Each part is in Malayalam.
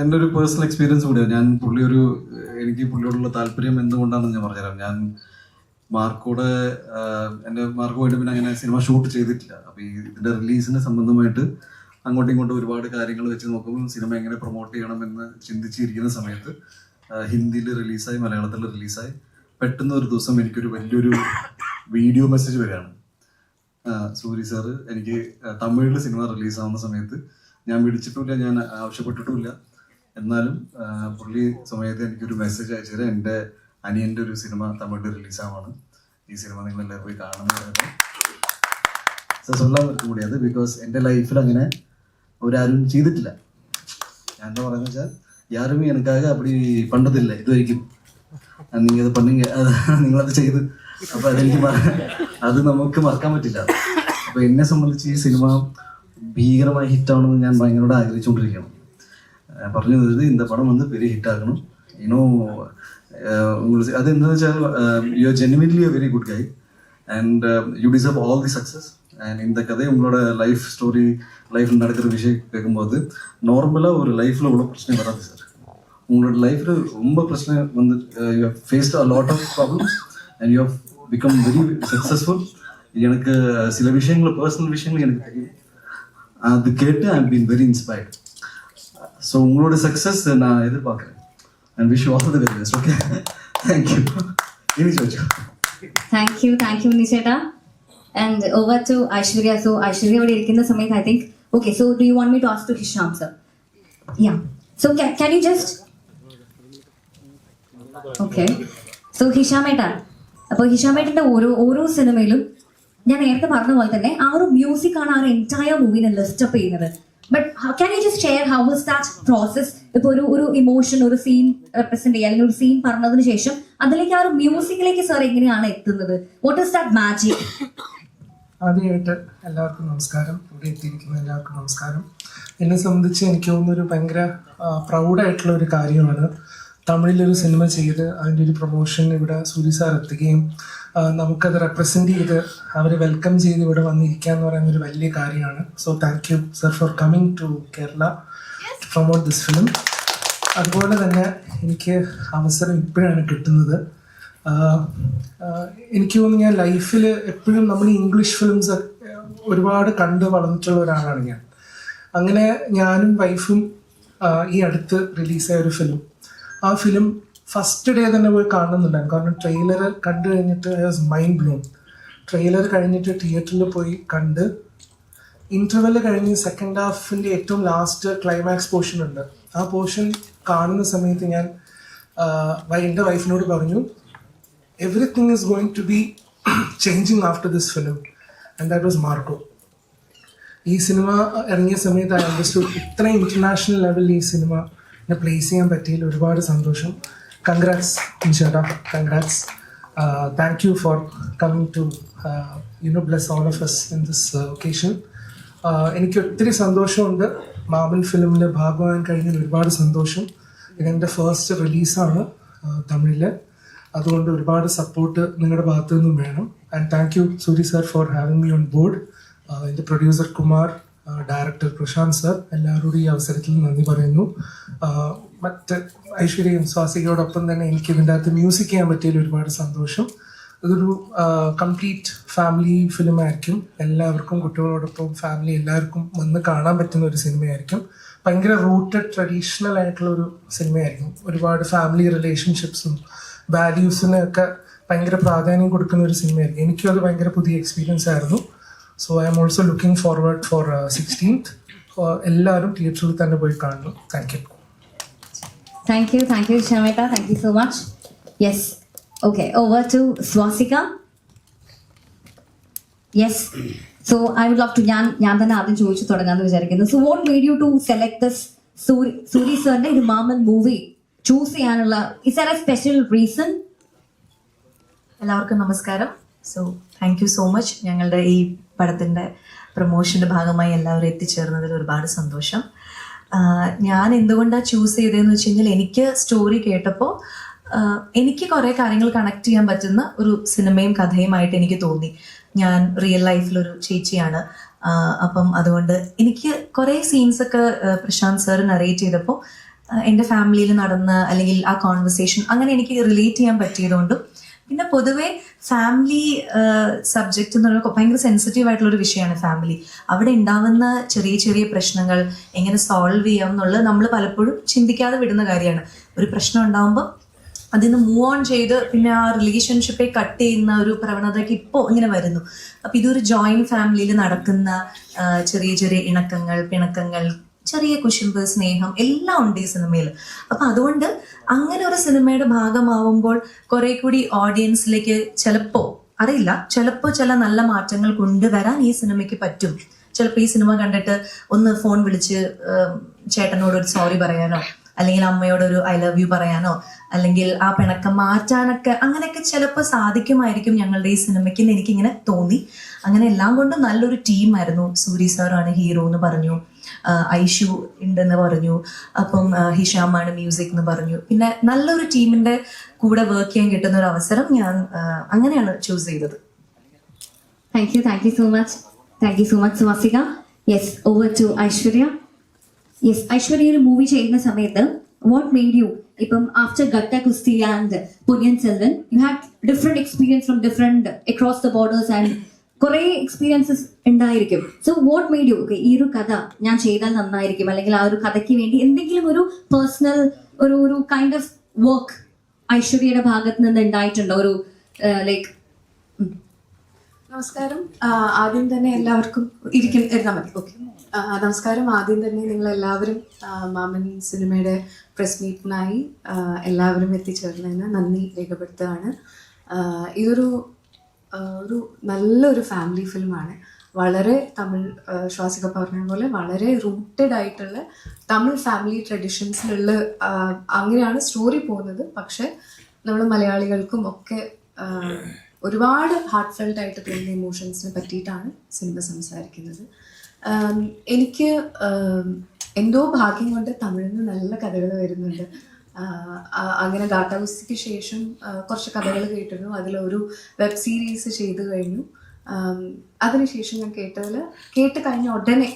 എന്റെ ഒരു പേഴ്സണൽ എക്സ്പീരിയൻസ് കൂടിയാണ് ഞാൻ പുള്ളി ഒരു എനിക്ക് പുള്ളിയോടുള്ള താല്പര്യം എന്തുകൊണ്ടാണെന്ന് ഞാൻ പറഞ്ഞുതരാം. ഞാൻ മാർക്കോടെ എന്റെ മാർക്ക് പോയിട്ട് പിന്നെ അങ്ങനെ സിനിമ ഷൂട്ട് ചെയ്തിട്ടില്ല. അപ്പോൾ ഈ ഇതിന്റെ റിലീസിന് സംബന്ധമായിട്ട് അങ്ങോട്ടും ഇങ്ങോട്ടും ഒരുപാട് കാര്യങ്ങൾ വെച്ച് നോക്കുമ്പോൾ സിനിമ എങ്ങനെ പ്രൊമോട്ട് ചെയ്യണം എന്ന് ചിന്തിച്ചിരിക്കുന്ന സമയത്ത് ഹിന്ദിയിൽ റിലീസായി മലയാളത്തിൽ റിലീസായി പെട്ടെന്ന് ഒരു ദിവസം എനിക്കൊരു വലിയൊരു വീഡിയോ മെസ്സേജ് വരികയാണ്. സൂരി സാറ് എനിക്ക് തമിഴിൽ സിനിമ റിലീസാവുന്ന സമയത്ത് ഞാൻ വിളിച്ചിട്ടുമില്ല ഞാൻ ആവശ്യപ്പെട്ടിട്ടുമില്ല. എന്നാലും പുള്ളി സമയത്ത് എനിക്കൊരു മെസ്സേജ് അയച്ചത് എന്റെ അനിയന്റെ ഒരു സിനിമ തമിഴ് റിലീസാവാണ് ഈ സിനിമ നിങ്ങൾ എല്ലാവരും പോയി കാണുന്നത് സോ സൊല്ലാവർക്ക് കൂടി അത് ബിക്കോസ് എന്റെ ലൈഫിൽ അങ്ങനെ ഒരാരും ചെയ്തിട്ടില്ല. ഞാൻ എന്താ പറയുന്നത് വെച്ചാൽ യാരും എനിക്കാകെ അപ്പടി പണ്ടതില്ല. ഇതുവരിക്കും നിങ്ങൾ അത് പണ്ടും നിങ്ങളത് ചെയ്ത്. അപ്പം അതെനിക്ക് അത് നമുക്ക് മറക്കാൻ പറ്റില്ല. അപ്പം എന്നെ സംബന്ധിച്ച് ഈ സിനിമ ഭീകരമായ ഹിറ്റാണെന്ന് ഞാൻ ഭയങ്കര ആഗ്രഹിച്ചുകൊണ്ടിരിക്കുകയാണ് அஹ் പറഞ്ഞു തന്നത് இந்த படம் வந்து பெரிய ஹிட் ஆகணும் இன்னும் அஹ் உங்களுக்கு அது என்னன்னு வெச்சால் you are genuinely a very good guy and you deserve all the success and இந்த கதை உங்களோட லைஃப் ஸ்டோரி லைஃப்ல நடக்கிற விஷயம் கேட்கும்போது நார்மலாக ஒரு லைஃப்ல இவ்வளோ பிரச்சனை வராது சார் உங்களோட லைஃப்ல ரொம்ப பிரச்சனை வந்து you have faced a lot of problems and you have become very successful எனக்கு சில விஷயங்கள் பர்சனல் விஷயங்கள் எனக்கு தெரியும் அது கேட்டு I been very inspired so உங்களோட சக்ஸஸ் நான் எதிர்பார்க்குறேன் and wish all the very best okay thank you இனி ചോദിച്ചോ thank you thank you നിഷേട്ടാ and over to Aishwarya so Aishwarya ഇവിടെ ഇരിക്കുന്ന സമയത്ത് I think okay so do you want me to ask to Hisham sir yeah so can you just okay so ഹിഷാമേട്ടാ അപ്പോൾ ഹിഷാമേട്ടന്റെ ഓരോ ഓരോ സിനിമയിലും ഞാൻ നേരത്തെ പറഞ്ഞ പോലെ തന്നെ ആ ഒരു മ്യൂസിക് ആണ് ആ ഒരു എന്റയർ മൂവിനെ ലിസ്റ്റ് അപ്പ് ചെയ്യുന്നത്. But can you just share how is that process ഇപ്പൊ ഒരു ഒരു ഇമോഷൻ ഒരു സീൻ റെപ്രസെന്റ് ചെയ്യുക അല്ലെങ്കിൽ ഒരു സീൻ പറഞ്ഞതിന് ശേഷം അതിലേക്ക് ആ ഒരു മ്യൂസിക്കിലേക്ക് സാർ എങ്ങനെയാണ് എത്തുന്നത്? വാട്ട് ഇസ് ദാറ്റ് മാജിക് ആദ്യമായിട്ട് എല്ലാവർക്കും നമസ്കാരം. ഇവിടെ എത്തിയിരിക്കുന്ന എല്ലാവർക്കും നമസ്കാരം. എന്നെ സംബന്ധിച്ച് എനിക്ക് തോന്നുന്നൊരു ഭയങ്കര പ്രൗഡായിട്ടുള്ള ഒരു കാര്യമാണ്. തമിഴിലൊരു സിനിമ ചെയ്ത് അതിന്റെ ഒരു പ്രൊമോഷൻ ഇവിടെ സൂര്യ സാർ എത്തുകയും നമുക്കത് റെപ്രസെന്റ് ചെയ്ത് അവരെ വെൽക്കം ചെയ്ത് ഇവിടെ വന്നിരിക്കുക എന്ന് പറയുന്ന ഒരു വലിയ കാര്യമാണ്. So thank you sir for coming to Kerala to promote this film അതുപോലെ തന്നെ എനിക്ക് അവസരം ഇപ്പോഴാണ് കിട്ടുന്നത്. എനിക്ക് തോന്നുന്നു ഞാൻ ലൈഫിൽ എപ്പോഴും നമ്മൾ ഇംഗ്ലീഷ് ഫിലിംസ് ഒരുപാട് കണ്ട് വളർന്നിട്ടുള്ള ഒരാളാണ് ഞാൻ. അങ്ങനെ ഞാനും വൈഫും ഈ അടുത്ത് റിലീസായ ഒരു ഫിലിം ആ ഫിലിം ഫസ്റ്റ് ഡേ തന്നെ പോയി കാണുന്നുണ്ടായിരുന്നു. കാരണം ട്രെയിലർ കണ്ടു കഴിഞ്ഞിട്ട് I was mind blown trailer കഴിഞ്ഞിട്ട് തിയേറ്ററിൽ പോയി കണ്ട് ഇന്റർവെൽ കഴിഞ്ഞ് സെക്കൻഡ് ഹാഫിന്റെ ഏറ്റവും ലാസ്റ്റ് ക്ലൈമാക്സ് പോർഷൻ ഉണ്ട്. ആ പോർഷൻ കാണുന്ന സമയത്ത് ഞാൻ എന്റെ വൈഫിനോട് പറഞ്ഞു everything is going to be changing after this film and that was Marco ഈ സിനിമ ഇറങ്ങിയ സമയത്ത് ഐ അണ്ടർസ്റ്റുഡ് ഇത്രയും ഇന്റർനാഷണൽ ലെവലിൽ ഈ സിനിമ പ്ലേസ് ചെയ്യാൻ പറ്റിയതിൽ ഒരുപാട് സന്തോഷം. Congrats ഇൻഷാട്ടാ congrats thank you for coming to you know bless all of us in this occasion എനിക്ക് ഒത്തിരി സന്തോഷമുണ്ട്. മാമൻ ഫിലിമിൽ ഭാഗമാകാൻ കഴിഞ്ഞതിൽ ഒരുപാട് സന്തോഷം. ഇതെന്റെ ഫസ്റ്റ് റിലീസാണ് തമിഴിൽ അതുകൊണ്ട് ഒരുപാട് സപ്പോർട്ട് നിങ്ങളുടെ ഭാഗത്തു നിന്നും വേണം and thank you Soori sir for having me on board എന്റെ producer Kumar director Prashanth sir എല്ലാവരോടും ഈ അവസരത്തിൽ നന്ദി പറയുന്നു. മറ്റ് ഐശ്വര്യയും സ്വാസികയോടൊപ്പം തന്നെ എനിക്ക് ഇതിന്റെ അകത്ത് മ്യൂസിക് ചെയ്യാൻ പറ്റിയതിൽ ഒരുപാട് സന്തോഷം. ഇതൊരു കംപ്ലീറ്റ് ഫാമിലി ഫിലിം ആയിരിക്കും. എല്ലാവർക്കും കുട്ടികളോടൊപ്പം ഫാമിലി എല്ലാവർക്കും വന്ന് കാണാൻ പറ്റുന്ന ഒരു സിനിമയായിരിക്കും ഭയങ്കര റൂട്ടഡ് ട്രഡീഷണൽ ആയിട്ടുള്ള ഒരു സിനിമയായിരിക്കും ഒരുപാട് ഫാമിലി റിലേഷൻഷിപ്സും വാല്യൂസിനൊക്കെ ഭയങ്കര പ്രാധാന്യം കൊടുക്കുന്ന ഒരു സിനിമയായിരിക്കും എനിക്കും അത് ഭയങ്കര പുതിയ എക്സ്പീരിയൻസ് ആയിരുന്നു. So I am also looking forward for sixteenth എല്ലാവരും തിയേറ്ററിൽ തന്നെ പോയി കാണണം. Thank you thank you thank you ഹിഷാമേട്ട thank you so much yes okay over to Swasika yes so I would love to ഞാൻ ഞാൻ തന്നെ ആദ്യം ചോദിച്ചു തുടങ്ങാമെന്ന് വിചാരിക്കുന്നു. So what made you to select this Soori Soori സാറിന്റെ ഇത് മാമൻ മൂവി ചൂസ് ചെയ്യാനുള്ള is or a special reason എല്ലാവർക്കും നമസ്കാരം. So thank you so much ഞങ്ങളുടെ ഈ പടത്തിന്റെ പ്രൊമോഷന്റെ ഭാഗമായി എല്ലാവരും എത്തിച്ചേർന്നതിൽ ഒരുപാട് സന്തോഷം. ഞാൻ എന്തുകൊണ്ടാണ് ചൂസ് ചെയ്തതെന്ന് വെച്ച് കഴിഞ്ഞാൽ എനിക്ക് സ്റ്റോറി കേട്ടപ്പോൾ എനിക്ക് കുറേ കാര്യങ്ങൾ കണക്ട് ചെയ്യാൻ പറ്റുന്ന ഒരു സിനിമയും കഥയുമായിട്ട് എനിക്ക് തോന്നി. ഞാൻ റിയൽ ലൈഫിലൊരു ചേച്ചിയാണ്. അപ്പം അതുകൊണ്ട് എനിക്ക് കുറേ സീൻസൊക്കെ പ്രശാന്ത് സാർ നറേറ്റ് ചെയ്തപ്പോൾ എന്റെ ഫാമിലിയിൽ നടന്ന അല്ലെങ്കിൽ ആ കോൺവെർസേഷൻ അങ്ങനെ എനിക്ക് റിലേറ്റ് ചെയ്യാൻ പറ്റിയതുകൊണ്ടും പിന്നെ പൊതുവെ ഫാമിലി സബ്ജക്റ്റ് എന്ന് പറയുമ്പോൾ ഭയങ്കര സെൻസിറ്റീവ് ആയിട്ടുള്ള ഒരു വിഷയമാണ് ഫാമിലി അവിടെ ഉണ്ടാവുന്ന ചെറിയ ചെറിയ പ്രശ്നങ്ങൾ എങ്ങനെ സോൾവ് ചെയ്യാം എന്നുള്ളത് നമ്മൾ പലപ്പോഴും ചിന്തിക്കാതെ വിടുന്ന കാര്യമാണ്. ഒരു പ്രശ്നം ഉണ്ടാകുമ്പോൾ അതിൽ നിന്ന് മൂവ് ഓൺ ചെയ്ത് പിന്നെ ആ റിലേഷൻഷിപ്പെ കട്ട് ചെയ്യുന്ന ഒരു പ്രവണതയ്ക്ക് ഇപ്പോൾ ഇങ്ങനെ വരുന്നു. അപ്പം ഇതൊരു ജോയിന്റ് ഫാമിലിയിൽ നടക്കുന്ന ചെറിയ ചെറിയ ഇണക്കങ്ങൾ പിണക്കങ്ങൾ ചെറിയ കുശുമ്പ് സ്നേഹം എല്ലാം ഉണ്ട് ഈ സിനിമയിൽ. അപ്പൊ അതുകൊണ്ട് അങ്ങനെ ഒരു സിനിമയുടെ ഭാഗമാവുമ്പോൾ കുറെ കൂടി ഓഡിയൻസിലേക്ക് ചിലപ്പോ അറിയില്ല ചിലപ്പോ ചില നല്ല മാറ്റങ്ങൾ കൊണ്ടുവരാൻ ഈ സിനിമയ്ക്ക് പറ്റും. ചിലപ്പോ ഈ സിനിമ കണ്ടിട്ട് ഒന്ന് ഫോൺ വിളിച്ച് ചേട്ടനോട് ഒരു സോറി പറയാനോ അല്ലെങ്കിൽ അമ്മയോട് ഒരു ഐ ലവ് യു പറയാനോ അല്ലെങ്കിൽ ആ പിണക്കം മാറ്റാനൊക്കെ അങ്ങനെയൊക്കെ ചിലപ്പോൾ സാധിക്കുമായിരിക്കും ഞങ്ങളുടെ ഈ സിനിമയ്ക്ക് എനിക്കിങ്ങനെ തോന്നി. അങ്ങനെ എല്ലാം കൊണ്ടും നല്ലൊരു ടീമായിരുന്നു സൂരി സാറാണ് ഹീറോ എന്ന് പറഞ്ഞു. ഐഷു ഉണ്ടെന്ന് പറഞ്ഞു. അപ്പം ഹിഷാമാണ് മ്യൂസിക് എന്ന് പറഞ്ഞു. പിന്നെ നല്ലൊരു ടീമിന്റെ കൂടെ വർക്ക് ചെയ്യാൻ കിട്ടുന്ന ഒരു അവസരം ഞാൻ അങ്ങനെയാണ് ചൂസ് ചെയ്തത്. Thank you thank you so much thank you so much Suvasika yes over to Aishwarya yes Aishwarya ഒരു മൂവി ചെയ്യുന്ന സമയത്ത് വാട്ട് മെയ്ഡ് യു ഇപ്പം after Gatta Kusthi and Ponniyin Selvan you have different experience from different across the borders and കുറെ എക്സ്പീരിയൻസസ് ഉണ്ടായിരിക്കും. So what made you okay ഈ ഒരു കഥ ഞാൻ ചെയ്താൽ നന്നായിരിക്കും. അല്ലെങ്കിൽ ആ ഒരു കഥയ്ക്ക് വേണ്ടി എന്തെങ്കിലും ഒരു പേഴ്സണൽ ഒരു ഒരു കൈൻഡ് ഓഫ് വർക്ക് ഐശ്വര്യയുടെ ഭാഗത്ത് നിന്ന് ഉണ്ടായിട്ടുണ്ടോ? ഒരു ലൈക്ക് നമസ്കാരം. ആദ്യം തന്നെ എല്ലാവർക്കും ഇരിക്കും ഇരുന്നാൽ മതി. ഓക്കെ നമസ്കാരം. ആദ്യം തന്നെ നിങ്ങൾ എല്ലാവരും മാമൻ സിനിമയുടെ പ്രസ് മീറ്റിനായി എല്ലാവരും എത്തിച്ചേർന്നതിന് നന്ദി രേഖപ്പെടുത്തുകയാണ്. ഇതൊരു ഒരു നല്ലൊരു ഫാമിലി ഫിലിമാണ് വളരെ തമിഴ് ശ്വാസിക പറഞ്ഞ പോലെ വളരെ റൂട്ടഡ് ആയിട്ടുള്ള തമിഴ് ഫാമിലി ട്രഡീഷൻസിലുള്ള അങ്ങനെയാണ് സ്റ്റോറി പോകുന്നത്. പക്ഷെ നമ്മൾ മലയാളികൾക്കും ഒക്കെ ഒരുപാട് ഹാർട്ട് ഫെൽഡ് ആയിട്ട് തോന്നുന്ന ഇമോഷൻസിനെ പറ്റിയിട്ടാണ് സിനിമ സംസാരിക്കുന്നത്. എനിക്ക് എന്തോ ഭാഗ്യം കൊണ്ട് തമിഴിൽ നിന്ന് നല്ല കഥകൾ വരുന്നുണ്ട്. അങ്ങനെ ഗാട്ടാകുസ്തിക്ക് ശേഷം കുറച്ച് കഥകൾ കേട്ടിരുന്നു. അതിലൊരു വെബ് സീരീസ് ചെയ്തു കഴിഞ്ഞു. അതിനുശേഷം ഞാൻ കേട്ടതിൽ കേട്ട് കഴിഞ്ഞ ഉടനെ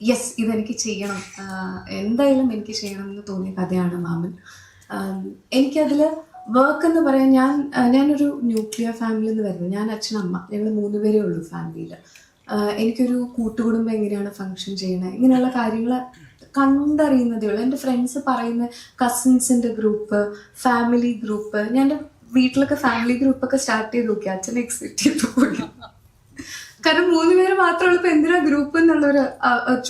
യെസ് ഇതെനിക്ക് ചെയ്യണം. എന്തായാലും എനിക്ക് ചെയ്യണം എന്ന് തോന്നിയ കഥയാണ് മാമൻ. എനിക്കതിൽ വർക്ക് എന്ന് പറയാൻ ഞാൻ ഞാനൊരു ന്യൂക്ലിയർ ഫാമിലി എന്ന് വരുന്നത് ഞാൻ അച്ഛൻ അമ്മ ഞങ്ങൾ മൂന്ന് പേരേ ഉള്ളൂ ഫാമിലിയിൽ എനിക്കൊരു കൂട്ടുകുടുംബം എങ്ങനെയാണ് ഫങ്ഷൻ ചെയ്യണത് ഇങ്ങനെയുള്ള കാര്യങ്ങൾ കണ്ടറിയുന്നതേ ഉള്ളൂ. എന്റെ ഫ്രണ്ട്സ് പറയുന്ന കസിൻസിന്റെ ഗ്രൂപ്പ് ഫാമിലി ഗ്രൂപ്പ് ഞാൻ വീട്ടിലൊക്കെ ഫാമിലി ഗ്രൂപ്പൊക്കെ സ്റ്റാർട്ട് ചെയ്ത് നോക്കി. അച്ഛനെ എക്സിറ്റ് ചെയ്ത് പോയി കാരണം മൂന്ന് പേര് മാത്രമുള്ള ഇപ്പൊ എന്തിനാ ഗ്രൂപ്പ് എന്നുള്ളൊരു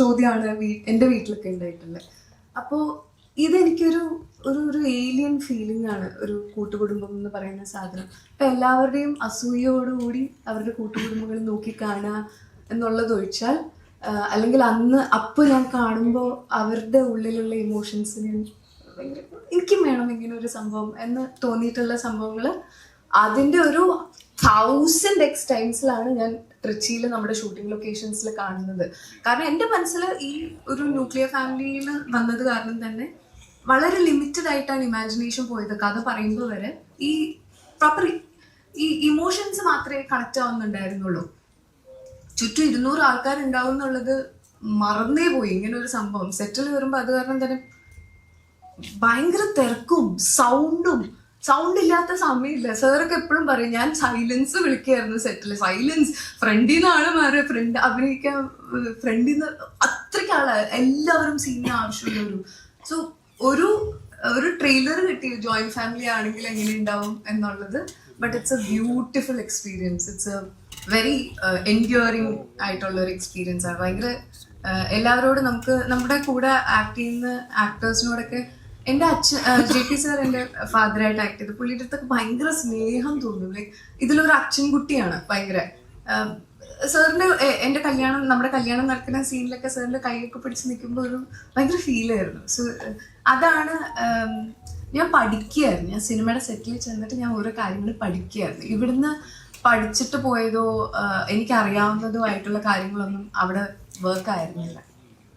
ചോദ്യമാണ് എന്റെ വീട്ടിലൊക്കെ ഉണ്ടായിട്ടുള്ളത്. അപ്പോൾ ഇതെനിക്കൊരു ഒരു ഒരു ഏലിയൻ ഫീലിംഗ് ആണ്. ഒരു കൂട്ടുകുടുംബം എന്ന് പറയുന്ന സാധനം. അപ്പൊ എല്ലാവരുടെയും അസൂയയോടുകൂടി അവരുടെ കൂട്ടുകുടുംബങ്ങൾ നോക്കി കാണുക എന്നുള്ളതൊഴിച്ചാൽ അല്ലെങ്കിൽ അന്ന് അപ്പോൾ ഞാൻ കാണുമ്പോൾ അവരുടെ ഉള്ളിലുള്ള ഇമോഷൻസിന് എനിക്കും വേണം ഇങ്ങനെ ഒരു സംഭവം എന്ന് തോന്നിയിട്ടുള്ള സംഭവങ്ങൾ അതിന്റെ ഒരു തൗസൻഡ് എക്സ് ടൈംസിലാണ് ഞാൻ ട്രിച്ചിയിൽ നമ്മുടെ ഷൂട്ടിംഗ് ലൊക്കേഷൻസിൽ കാണുന്നത്. കാരണം എന്റെ മനസ്സിൽ ഈ ഒരു ന്യൂക്ലിയർ ഫാമിലിയിൽ വന്നത് കാരണം തന്നെ വളരെ ലിമിറ്റഡ് ആയിട്ടാണ് ഇമാജിനേഷൻ പോയത്. കഥ പറയുമ്പോൾ വരെ ഈ പ്രോപ്പർ ഈ ഇമോഷൻസ് മാത്രമേ കണക്ട് ആവുന്നുണ്ടായിരുന്നുള്ളൂ. ചുറ്റും ഇരുന്നൂറ് ആൾക്കാരുണ്ടാവും എന്നുള്ളത് മറന്നേ പോയി. ഇങ്ങനെ ഒരു സംഭവം. സെറ്റിൽ വരുമ്പോൾ അത് കാരണം തന്നെ ഭയങ്കര തിരക്കും സൗണ്ടും സൗണ്ട് ഇല്ലാത്ത സമയമില്ല. സാറൊക്കെ എപ്പോഴും പറയും ഞാൻ സൈലൻസ് വിളിക്കായിരുന്നു സെറ്റിൽ സൈലൻസ് ഫ്രണ്ടിൽ ആൾ മാറി ഫ്രണ്ട് അഭിനയിക്കാൻ ഫ്രണ്ടിൽ നിന്ന് അത്രയ്ക്ക് ആളാ എല്ലാവരും സീനിന് ആവശ്യമുള്ള ഒരു സോ ഒരു ഒരു ട്രെയിലർ കിട്ടി. ജോയിന്റ് ഫാമിലി ആണെങ്കിൽ എങ്ങനെ ഉണ്ടാവും എന്നുള്ളത്. But it's a beautiful experience it's a very enduring ആയിട്ടുള്ള ഒരു എക്സ്പീരിയൻസ് ആണ്. ഭയങ്കര uh, എല്ലാവരോടും നമുക്ക് നമ്മുടെ കൂടെ ആക്ട് ചെയ്യുന്ന ആക്ടേഴ്സിനോടൊക്കെ എന്റെ അച്ഛൻ ജെ പി സാർ എന്റെ ഫാദറായിട്ട് ആക്ട് ചെയ്ത്. പുള്ളിയുടെ അടുത്തൊക്കെ ഭയങ്കര സ്നേഹം തോന്നും ലൈക്ക് ഇതിലൊരു അച്ഛൻ കുട്ടിയാണ് ഭയങ്കര. സാറിന്റെ എന്റെ കല്യാണം നമ്മുടെ കല്യാണം നടക്കുന്ന സീനിലൊക്കെ സാറിന്റെ കൈയൊക്കെ പിടിച്ച് നിൽക്കുമ്പോൾ ഒരു ഭയങ്കര ഫീൽ ആയിരുന്നു. സോ അതാണ് ഞാൻ പഠിക്കുകയായിരുന്നു. ഞാൻ സിനിമയുടെ സെറ്റിൽ ചെന്നിട്ട് ഞാൻ ഓരോ കാര്യങ്ങൾ പഠിക്കുകയായിരുന്നു. ഇവിടുന്ന് പഠിച്ചിട്ട് പോയതോ എനിക്കറിയാവുന്നതോ ആയിട്ടുള്ള കാര്യങ്ങളൊന്നും അവിടെ വർക്ക് ആയിരുന്നില്ല.